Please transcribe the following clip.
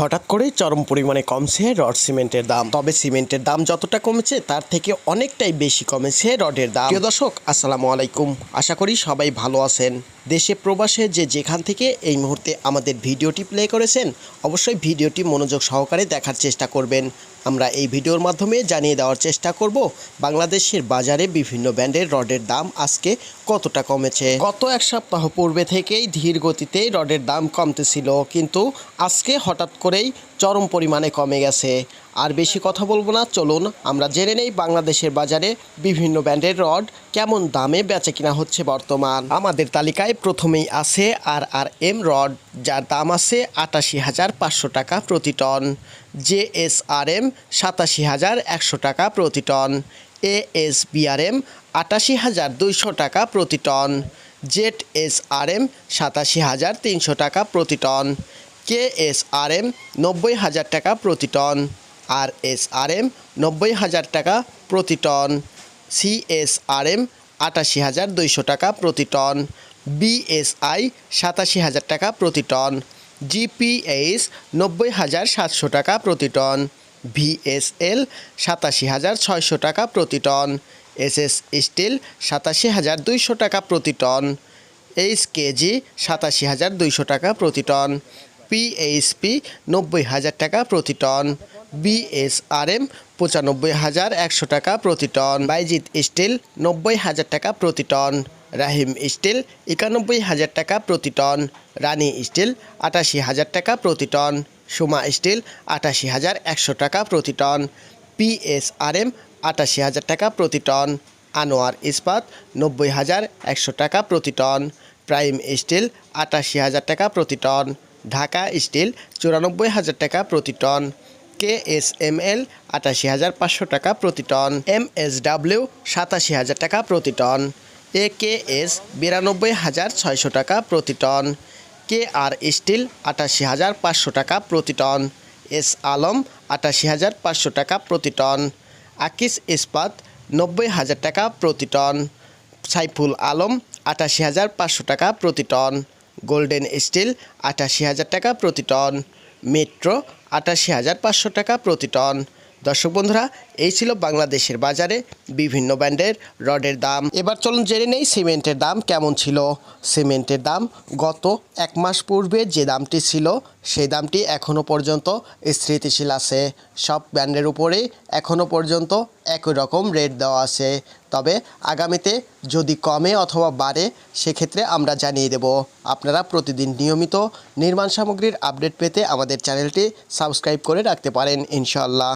হঠাৎ করেই চরম পরিমাণে কমছে রড সিমেন্টের দাম। তবে সিমেন্টের দাম যতটা কমেছে, তার থেকে অনেকটাই বেশি কমেছে রডের দাম। প্রিয় দর্শক, আসসালামু আলাইকুম। আশা করি সবাই ভালো আছেন। দেশে প্রবাসে যে যেখান থেকে এই মুহূর্তে আমাদের ভিডিওটি প্লে করেছেন, অবশ্যই ভিডিওটি মনোযোগ সহকারে দেখার চেষ্টা করবেন। আমরা এই ভিডিওর মাধ্যমে জানিয়ে দেওয়ার চেষ্টা করব, বাংলাদেশের বাজারে বিভিন্ন ব্র্যান্ডের রডের দাম আজকে কতটা কমেছে। গত এক সপ্তাহ পূর্বে থেকেই ধীর গতিতে রডের দাম কমতেছিল, কিন্তু আজকে হঠাৎ করেই চরম পরিমাণে কমে গেছে। আর বেশি কথা বলব না, চলুন আমরা জেনে নেই বাংলাদেশের বাজারে বিভিন্ন ব্র্যান্ডের রড কেমন দামে বেচে কিনা হচ্ছে বর্তমান। আমাদের তালিকায় প্রথমেই আছে আর আর এম রড, যার দাম আছে আটাশি হাজার পাঁচশো টাকা প্রতি ton. J S R M সাতাশি হাজার একশো টাকা প্রতি টন। এ এস বিআরএম আটাশি হাজার দুইশো টাকা প্রতি ton. Z S R M সাতাশি হাজার তিনশো টাকা প্রতি ton. K S R M নব্বই হাজার টাকা প্রতি ton R S R M নব্বই হাজার টাকা প্রতি টন সি এস আর এম আটাশি হাজার দুইশো টাকা প্রতি টন, বিএসআই সাতাশি হাজার টাকা প্রতি টন, জিপিএইচ নব্বই হাজার সাতশো টাকা প্রতি টন, ভিএসএল সাতাশি হাজার ছয়শো টাকা প্রতি টন, এসএস স্টিল সাতাশি হাজার দুইশো টাকা প্রতি টন এইচ কেজি সাতাশি হাজার দুইশো টাকা প্রতি টন পিএইচপি নব্বই হাজার টাকা প্রতি টন, বিএসআরএম পঁচানব্বই হাজার একশো টাকা প্রতি টন, বাইজিৎ স্টিল নব্বই হাজার টাকা প্রতি টন, রাহিম স্টিল একানব্বই হাজার টাকা প্রতি টন, রানী স্টিল আটাশি হাজার টাকা প্রতি টন, সুমা স্টিল আটাশি হাজার একশো টাকা প্রতি টন, পিএসআরএম আটাশি হাজার টাকা প্রতি টন, আনোয়ার ইস্পাত নব্বই হাজার একশো টাকা প্রতি টন, প্রাইম স্টিল আটাশি হাজার টাকা প্রতি টন ঢাকা স্টিল চুরানব্বই হাজার টাকা প্রতি ton. K S M L আটাশি হাজার পাঁচশো টাকা প্রতি টন। এম এস ডাব্লিউ সাতাশি হাজার টাকা প্রতি টন। এ কে এস বিরানব্বই হাজার ছয়শো টাকা প্রতি টন। কে আর স্টিল আটাশি হাজার পাঁচশো টাকা প্রতি টন। এস আলম আটাশি হাজার পাঁচশো টাকা প্রতি টন। আকিস ইস্পাত নব্বই হাজার টাকা প্রতি টন। সাইফুল আলম আটাশি হাজার পাঁচশো টাকা প্রতি টন। গোল্ডেন স্টিল আটাশি হাজার টাকা প্রতি টন মেট্রো আটাশি হাজার পাঁচশো টাকা প্রতি টন। দর্শক বন্ধুরা, এই ছিল বাংলাদেশের বাজারে বিভিন্ন ব্র্যান্ডের রডের দাম। এবার চলুন জেনে নেই সিমেন্টের দাম কেমন ছিল। সিমেন্টের দাম গত এক মাস পূর্বে যে দামটি ছিল, সেই দামটি এখনও পর্যন্ত স্থিতিশীল আছে। সব ব্র্যান্ডের উপরেই এখনও পর্যন্ত একই রকম রেট দেওয়া আছে। তবে আগামীতে যদি কমে অথবা বাড়ে, সেক্ষেত্রে আমরা জানিয়ে দেব। আপনারা প্রতিদিন নিয়মিত নির্মাণ সামগ্রীর আপডেট পেতে আমাদের চ্যানেলটি সাবস্ক্রাইব করে রাখতে পারেন ইনশাল্লাহ